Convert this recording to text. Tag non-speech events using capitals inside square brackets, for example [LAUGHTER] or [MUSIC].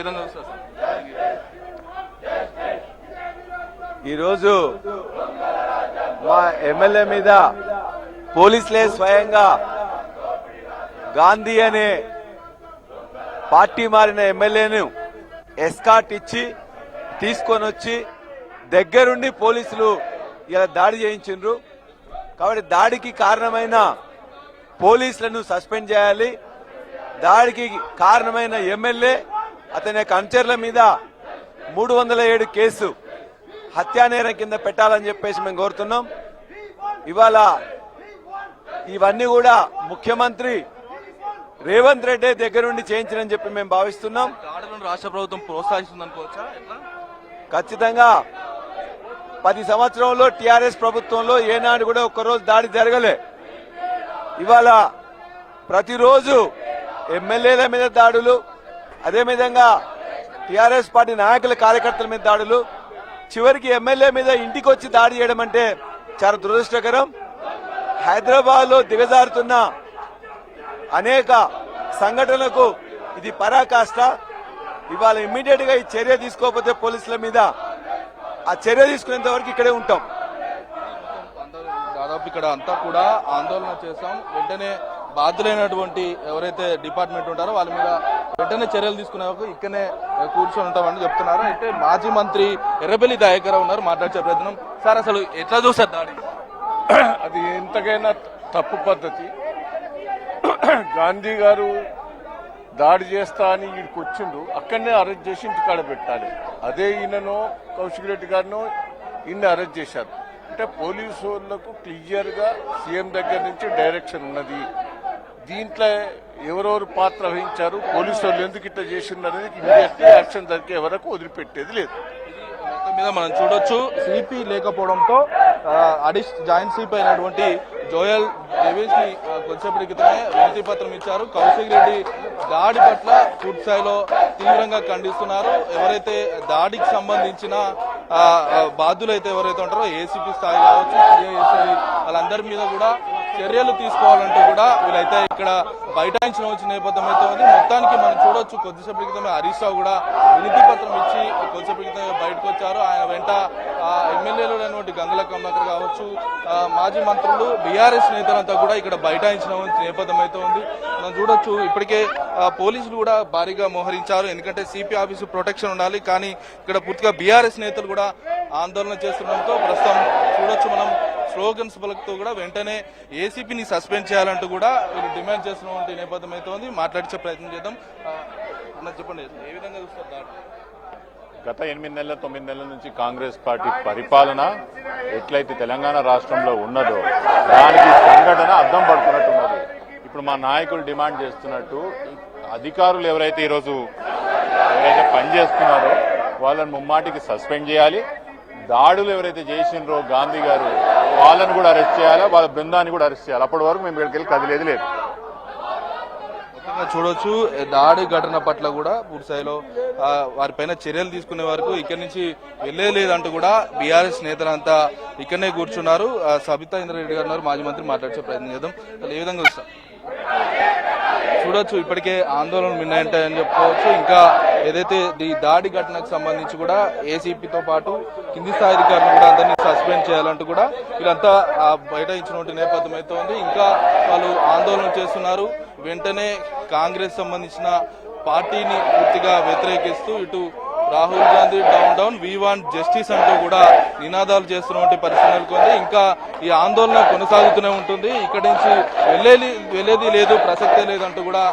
విధంగా ఈరోజు మా ఎమ్మెల్యే మీద పోలీసులే స్వయంగా గాంధీ అనే పార్టీ మారిన ఎమ్మెల్యేను ఎస్కాట్ ఇచ్చి తీసుకొని వచ్చి దగ్గరుండి పోలీసులు ఇలా దాడి చేయించిండ్రు. కాబట్టి దాడికి కారణమైన పోలీసులను సస్పెండ్ చేయాలి. దాడికి కారణమైన ఎమ్మెల్యే అతని యొక్క అనుచరుల మీద మూడు వందల ఏడు కేసు హత్యానేరం కింద పెట్టాలని చెప్పేసి మేము కోరుతున్నాం. ఇవాళ ఇవన్నీ కూడా ముఖ్యమంత్రి రేవంత్ రెడ్డి దగ్గరుండి చేయించనని చెప్పి మేము భావిస్తున్నాం. రాష్ట్ర ప్రభుత్వం ప్రోత్సహిస్తుంది అనుకోవచ్చా ఎట్లా? ఖచ్చితంగా పది సంవత్సరంలో టిఆర్ఎస్ ప్రభుత్వంలో ఏనాడు కూడా ఒక్కరోజు దాడి జరగలే. ఇవాళ ప్రతిరోజు ఎమ్మెల్యేల మీద దాడులు అదేవిధంగా టిఆర్ఎస్ పార్టీ నాయకుల కార్యకర్తల మీద దాడులు చివరికి ఎమ్మెల్యే మీద ఇంటికి వచ్చి దాడి చేయడం అంటే చాలా దురదృష్టకరం. హైదరాబాద్లో దిగజారుతున్న అనేక సంఘటనలకు ఇది పరాకాష్ట. ఇవాళ ఇమ్మీడియట్గా ఈ చర్య తీసుకోకపోతే పోలీసుల మీద ఆ చర్య తీసుకునేంత వరకు ఇక్కడే ఉంటాం. దాదాపు ఇక్కడ అంతా కూడా ఆందోళన చేస్తాం వెంటనే బాధ్యులైనటువంటి ఎవరైతే డిపార్ట్మెంట్ ఉంటారో వాళ్ళ మీద వెంటనే చర్యలు తీసుకునే వరకు ఇక్కడనే కూర్చొని ఉంటామని చెప్తున్నారు. అయితే మాజీ మంత్రి ఎర్రబెల్లి దయాకర్ ఉన్నారు మాట్లాడే ప్రయత్నం. సార్ అసలు ఎట్లా చూస్తారు దాడి? [CLEARS THROAT] అది ఎంతకైనా తప్పు పద్ధతి. [CLEARS THROAT] గాంధీ గారు దాడి చేస్తా అని వీడికి వచ్చిండు అక్కడనే అరెస్ట్ చేసి ఇంటికాడ పెట్టాలి. అదే ఈయనను కౌశిక్ రెడ్డి గారిను ఈయన్ని అరెస్ట్ చేశారు. అంటే పోలీసు వాళ్ళకు క్లియర్గా సీఎం దగ్గర నుంచి డైరెక్షన్ ఉన్నది. దీంట్లో ఎవరెవరు పాత్ర వహించారు? పోలీసు వాళ్ళు ఎందుకు ఇట్లా చేసిండ్రు అనేది ఇమీడియట్లీ యాక్షన్ జరిగే వరకు వదిలిపెట్టేది లేదు. మీద మనం చూడొచ్చు. సిపి లేకపోవడంతో అడిష్ జాయింట్ సిపి అయినటువంటి జోయల్ దేవేష్ని ఆ, కొద్దిసేపటి క్రితమే వినతి పత్రం ఇచ్చారు. కౌశిక్ రెడ్డి దాడి పట్ల పూర్తి స్థాయిలో తీవ్రంగా ఖండిస్తున్నారు. ఎవరైతే దాడికి సంబంధించిన ఆ, బాధ్యులు అయితే ఎవరైతే ఉంటారో ఏసీపీ స్థాయి కావచ్చు వాళ్ళందరి మీద కూడా చర్యలు తీసుకోవాలంటూ కూడా వీళ్ళైతే ఇక్కడ బైఠాయించిన వచ్చిన నేపథ్యం అయితే ఉంది. మొత్తానికి మనం చూడొచ్చు కొద్దిసేపటి క్రితమే హరీష్ రావు కూడా వినతి పత్రం ఇచ్చి కొద్దిసేపటి క్రితమే బయటకు వచ్చారు. ఆయన వెంట ఎమ్మెల్యేలు అయినటువంటి గంగుల కమలాకర్ కావచ్చు మాజీ మంత్రులు బీఆర్ఎస్ నేతలంతా కూడా ఇక్కడ బైఠాయించిన నేపథ్యం అయితే ఉంది. మనం చూడొచ్చు ఇప్పటికే పోలీసులు కూడా భారీగా మోహరించారు. ఎందుకంటే సిపి ఆఫీసు ప్రొటెక్షన్ ఉండాలి. కానీ ఇక్కడ పూర్తిగా బీఆర్ఎస్ నేతలు కూడా ఆందోళన చేస్తుండడంతో ప్రస్తుతం చూడొచ్చు మనం. స్లోగన్స్ పలుకుతూ కూడా వెంటనే ఏసీపీని సస్పెండ్ చేయాలంటూ కూడా వీళ్ళు డిమాండ్ చేస్తున్నటువంటి నేపథ్యం అయితే ఉంది. మాట్లాడించే ప్రయత్నం చేద్దాం. చెప్పండి ఏ విధంగా చూస్తారు దాడి? గత ఎనిమిది నెలల తొమ్మిది నెలల నుంచి కాంగ్రెస్ పార్టీ పరిపాలన ఎట్లయితే తెలంగాణ రాష్ట్రంలో ఉన్నదో దానికి సంఘటన అద్దం పడుతున్నట్టున్నది. ఇప్పుడు మా నాయకులు డిమాండ్ చేస్తున్నట్టు అధికారులు ఎవరైతే ఈరోజు ఎవరైతే పనిచేస్తున్నారో వాళ్ళని ముమ్మాటికి సస్పెండ్ చేయాలి. దాడులు ఎవరైతే చేసిండ్రో గాంధీ గారు వాళ్ళని కూడా అరెస్ట్ చేయాలి? వాళ్ళ బృందాన్ని కూడా అరెస్ట్ చేయాలి? అప్పటి వరకు మేము ఇక్కడికి వెళ్ళి కదిలేదు లేదు. చూడొచ్చు దాడి ఘటన పట్ల కూడా పూర్తిస్థాయిలో వారిపైన చర్యలు తీసుకునే వరకు ఇక్కడి నుంచి వెళ్ళలేదంటూ కూడా బీఆర్ఎస్ నేతలంతా ఇక్కడనే కూర్చున్నారు. సబితా ఇంద్రారెడ్డి గారు మాజీ మంత్రి మాట్లాడే ప్రయత్నం చేద్దాం. ఏ విధంగా వస్తారు చూడొచ్చు. ఇప్పటికే ఆందోళన మిన్నాయంటాయని చెప్పుకోవచ్చు. ఇంకా ఏదైతే ఈ దాడి ఘటనకు సంబంధించి కూడా ఏసీపీతో పాటు కింది స్థాయి అధికారులు కూడా అందరినీ సస్పెండ్ చేయాలంటూ కూడా వీళ్ళంతా బయట ఇచ్చినటువంటి నేపథ్యం అయితే ఉంది. ఇంకా వాళ్ళు ఆందోళన చేస్తున్నారు. వెంటనే కాంగ్రెస్ సంబంధించిన పార్టీని పూర్తిగా వ్యతిరేకిస్తూ ఇటు Rahul Gandhi down down we want justice అంటూ కూడా నినాదాలు చేస్తున్నటువంటి పరిస్థితి నెలకొంది. ఇంకా ఈ ఆందోళన కొనసాగుతూనే ఉంటుంది. ఇక్కడి నుంచి వెళ్ళేది వెళ్ళేది లేదు ప్రసక్తే లేదంటూ కూడా